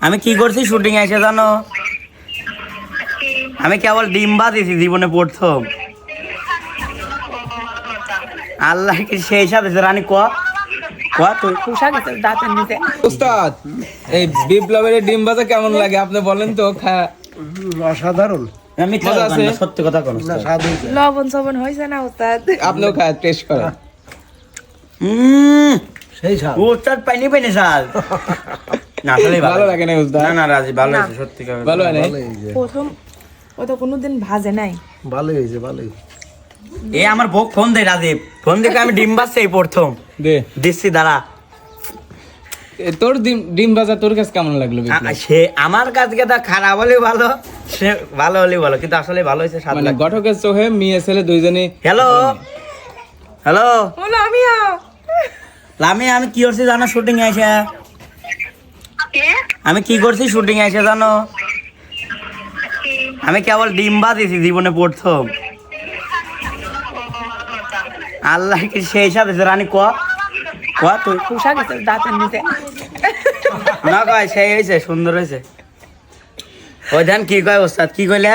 আমি কি করছি শুটিং এসে জানো? আমি কেবল ডিম দিছি জীবনে প্রথম। আল্লাহ কি সেই সাথে রানী ক? উস্তাদ এই বিপ্লবের ডিম ভাজা কেমন লাগে? আপনি বলেন তো অসাধারণ। সত্যি কথা কোন লবণ সবন হয়েছে না ওস্তাদ? আপনিও খা টেস্ট করেন। সেই চার পাইনি পাইনি সাল না আসলে ভালো লাগে না উস্তাদ? না না রাজি ভালো হয়েছে সত্যি ভালো হয় না ভালোই হয়েছে। প্রথম ও তো কোনোদিন ভাজে নাই। ভালোই হয়েছে ভালোই। এ আমার বউ ফোন দেয় রাজীব। ফোন দেখে আমি ডিম বাজছে এই প্রথম। দে। দিচ্ছি দাঁড়া। তোর ডিম ডিম ভাজা তোর কাছে কেমন লাগল সে আমার কাছে খারাপ হলে ভালো সে ভালো হলে ভালো কিন্তু আসলে ভালো হয়েছে সাত মানে গঠকের চোখে মেয়ে ছেলে দুইজনে হ্যালো? হ্যালো? আমি কি করছি জানো শুটিং এসে আমি কি করছি শুটিং এসে জানো? আমি কেবল ডিম দিছি জীবনে প্রথম। আল্লাহ কি সেই সাথে রানী ক? ক তুই? পোশাক দাঁতের নিচে। না কয় সেই হয়েছে সুন্দর হয়েছে ওই ধান কি কয় ওস্তাদ? কি কইলে?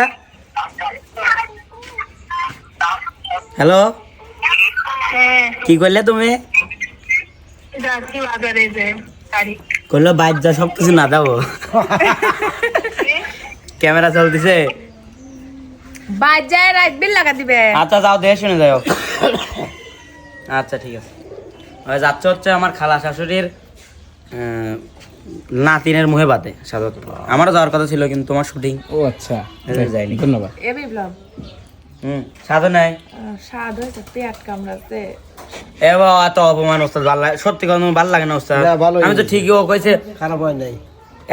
হ্যালো? কি কইলে তুমি? যাচ্ছি বাজারে যে কইলো বাইর যা সব কিছু না দাও। ক্যামেরা চলতেছে। বাজায় রাত বিল লাগা দিবে। আচ্ছা যাও দেখে শুনে যাও। আচ্ছা ঠিক আছে। ওই যাচ্ছে হচ্ছে আমার খালা শাশুড়ির নাতিনের মুহে বাদে সাধারণত। আমারও যাওয়ার কথা ছিল কিন্তু তোমার শুটিং। ও আচ্ছা। যায়নি। ধন্যবাদ। এ বিপ্লব হুম সাধু নাই। হয়েছে পেট কামড়াচ্ছে। এ বাবা এত অপমান ওস্তাদ ভালো লাগে সত্যি কথা ভালো লাগে না ওস্তাদ। আমি তো ঠিকই ও কইছে খারাপ হয় নাই।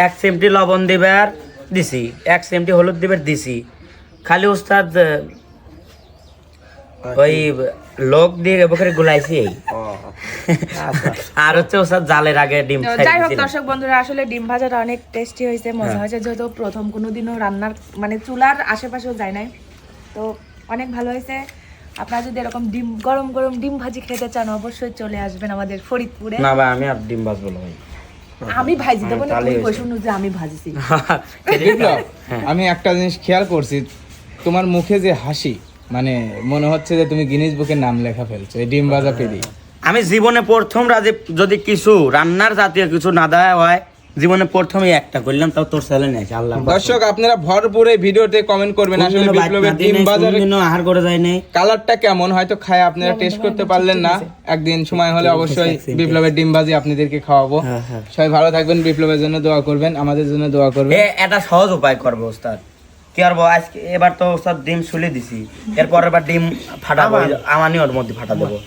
এক চিমটি লবণ দিবার দিছি এক চিমটি হলুদ দিবার দিছি। খালি ওস্তাদ ওই লোক দিয়ে বকরে গুলাইছি এই। আর হচ্ছে ওস্তাদ জালের আগে ডিম যাই হোক দর্শক বন্ধুরা আসলে ডিম ভাজাটা অনেক টেস্টি হয়েছে মজা হ্যাঁ। হয়েছে যেহেতু প্রথম কোনোদিনও রান্নার মানে চুলার আশেপাশেও যায় নাই। তো অনেক ভালো হয়েছে। আপনারা যদি এরকম ডিম গরম গরম ডিম ভাজি খেতে চান অবশ্যই চলে আসবেন আমাদের ফরিদপুরে। না ভাই আমি আর ডিম ভাজবো না ভাই। আমি ভাজি দেবো না তুমি। কইছো যে আমি ভাজিছি। হ্যাঁ। আমি একটা জিনিস খেয়াল করছি তোমার মুখে যে হাসি মানে মনে হচ্ছে যে তুমি গিনিস বুকের নাম লেখা ফেলছো এই ডিম ভাজা পেরি আমি জীবনে প্রথম রাজে যদি কিছু রান্নার জাতীয় কিছু না দেওয়া হয় জীবনে প্রথমে একটা করলাম তাও তোর ছেলে নেই আল্লাহ দর্শক আপনারা ভরপুর এই ভিডিওতে কমেন্ট করবেন। আসলে বিপ্লবের ডিম বাজারে কোনদিনও আহার করে যায় নাই। কালারটা কেমন? হয়তো খায় আপনারা টেস্ট করতে পারলেন না। একদিন সময় হলে অবশ্যই বিপ্লবের ডিম ভাজি আপনাদেরকে খাওয়াবো। হ্যাঁ, হ্যাঁ। সবাই ভালো থাকবেন বিপ্লবের জন্য দোয়া করবেন আমাদের জন্য দোয়া করবেন। এ এটা সহজ উপায় করব ওস্তাদ। কি করব আজকে এবার তো ওস্তাদ ডিম শুলে দিছি। এরপর এবার ডিম ফাটাবো আমানি ওর মধ্যে ফাটা দেবো।